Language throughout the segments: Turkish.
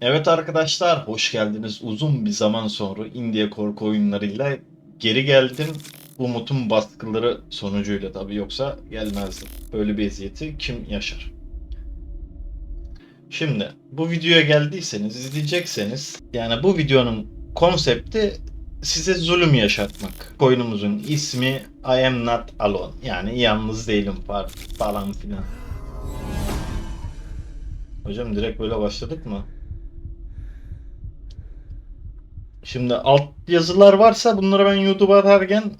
Evet arkadaşlar, hoş geldiniz. Uzun bir zaman sonra India korku oyunlarıyla geri geldim. Umut'un baskıları sonucuyla tabii yoksa gelmezdim. Böyle bir eziyeti kim yaşar? Şimdi bu videoya geldiyseniz, izleyecekseniz yani bu videonun konsepti size zulüm yaşatmak. Oyunumuzun ismi I am not alone. Yani yalnız değilim fa- falan filan. Hocam direkt böyle başladık mı? Şimdi alt yazılar varsa bunları ben YouTube'a atarken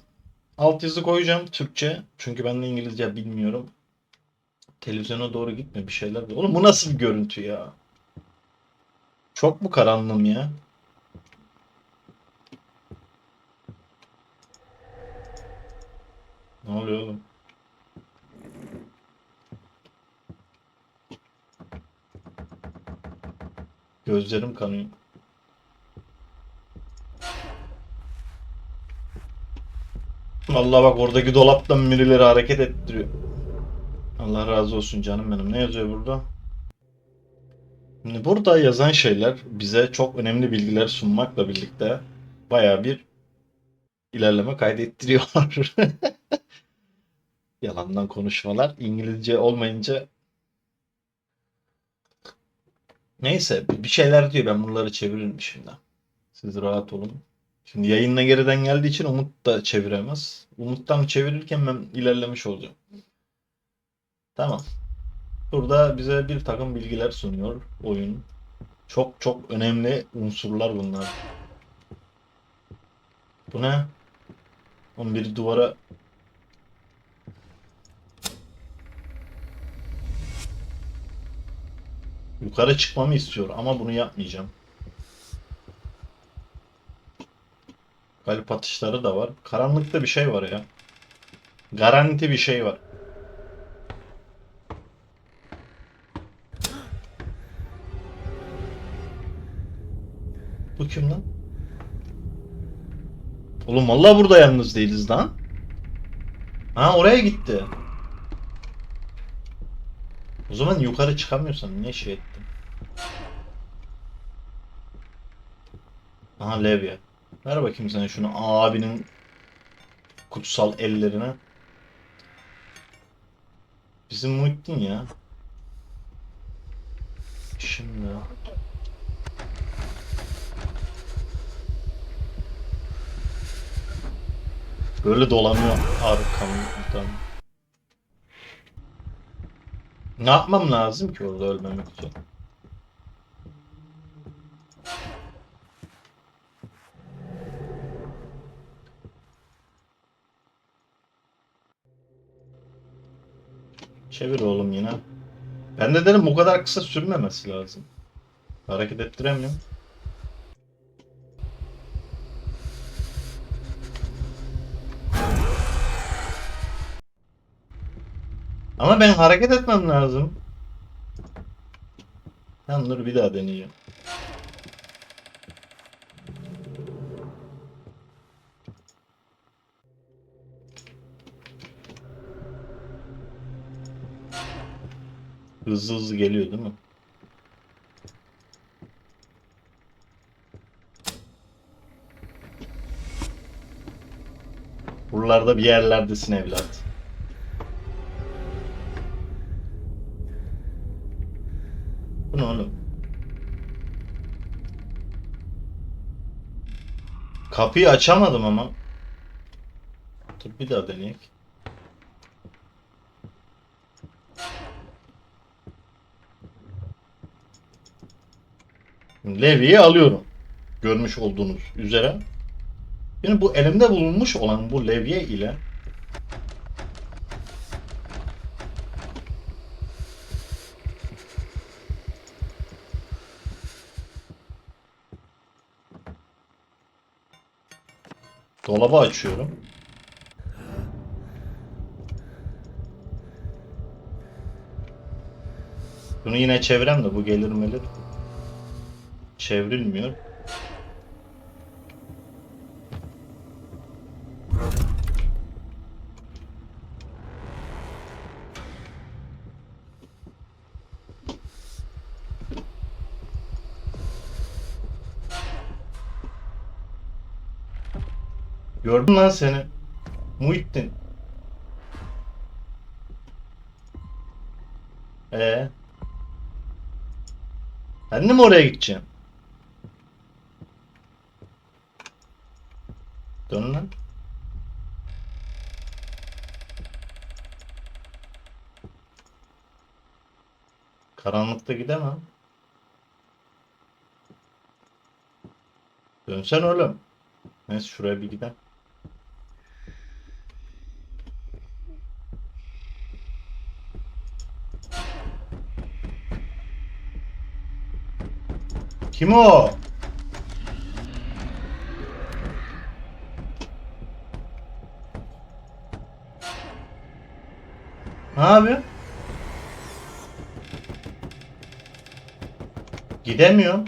alt yazı koyacağım Türkçe. Çünkü ben de İngilizce bilmiyorum. Televizyona doğru gitme bir şeyler. Oğlum bu nasıl bir görüntü ya? Çok mu karanlığım ya? Ne oluyor oğlum? Gözlerim kanıyor. Vallahi bak oradaki dolaptan birileri hareket ettiriyor. Allah razı olsun canım benim. Ne yazıyor burada? Şimdi burada yazan şeyler bize çok önemli bilgiler sunmakla birlikte baya bir ilerleme kaydettiriyorlar. Yalandan konuşmalar. İngilizce olmayınca Neyse bir şeyler diyor ben bunları çeviririm şimdi. Siz rahat olun. Şimdi yayınla geriden geldiği için Umut da çeviremez. Umut'tan çevirirken ben ilerlemiş olacağım. Tamam. Burada bize bir takım bilgiler sunuyor oyun. Çok çok önemli unsurlar bunlar. Bu ne? Onun biri duvara yukarı çıkmamı istiyor ama bunu yapmayacağım. Kalp atışları da var. Karanlıkta bir şey var ya. Garanti bir şey var. Bu kim lan? Oğlum vallahi burada yalnız değiliz lan. Ha oraya gitti. O zaman yukarı çıkamıyorsam niye şey ettim? Aha levye. Ver bakayım sen şunu abinin kutsal ellerine. Bizim Muhittin ya. Şimdi. Böyle dolanıyor arkamdan. Ne yapmam lazım ki orada ölmemek için? Çevir oğlum yine. Ben de dedim bu kadar kısa sürmemesi lazım. Hareket ettiremiyorum. Ama ben hareket etmem lazım. Tamam dur bir daha deneyeceğim. Hızlı hızlı geliyor değil mi? Buralarda bir yerlerdesin evlat. Bu ne oğlum? Kapıyı açamadım ama. Dur bir daha deneyek. Levye'yi alıyorum. Görmüş olduğunuz üzere. Yani bu elimde bulunmuş olan bu levye ile dolabı açıyorum. Bunu yine çevirem de bu gelir melir çevrilmiyor. Gördüm lan seni. Muhittin. Ee. Ben de mi oraya gideceğim? Dön lan. Karanlıkta gidemem. Dönsen oğlum. Neyse şuraya bir gidelim. Kim o? Ne yapıyor? Gidemiyorum.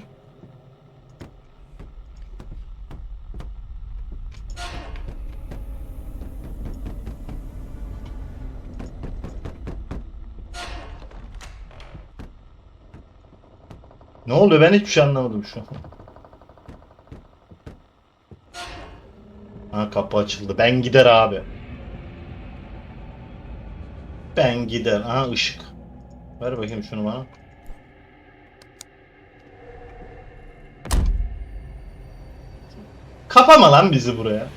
Ne oluyor? Ben hiçbir şey anlamadım şu an. Ha kapı açıldı. Ben gider abi. Ben gider. Aha ışık. Ver bakayım şunu bana. Kapama lan bizi buraya.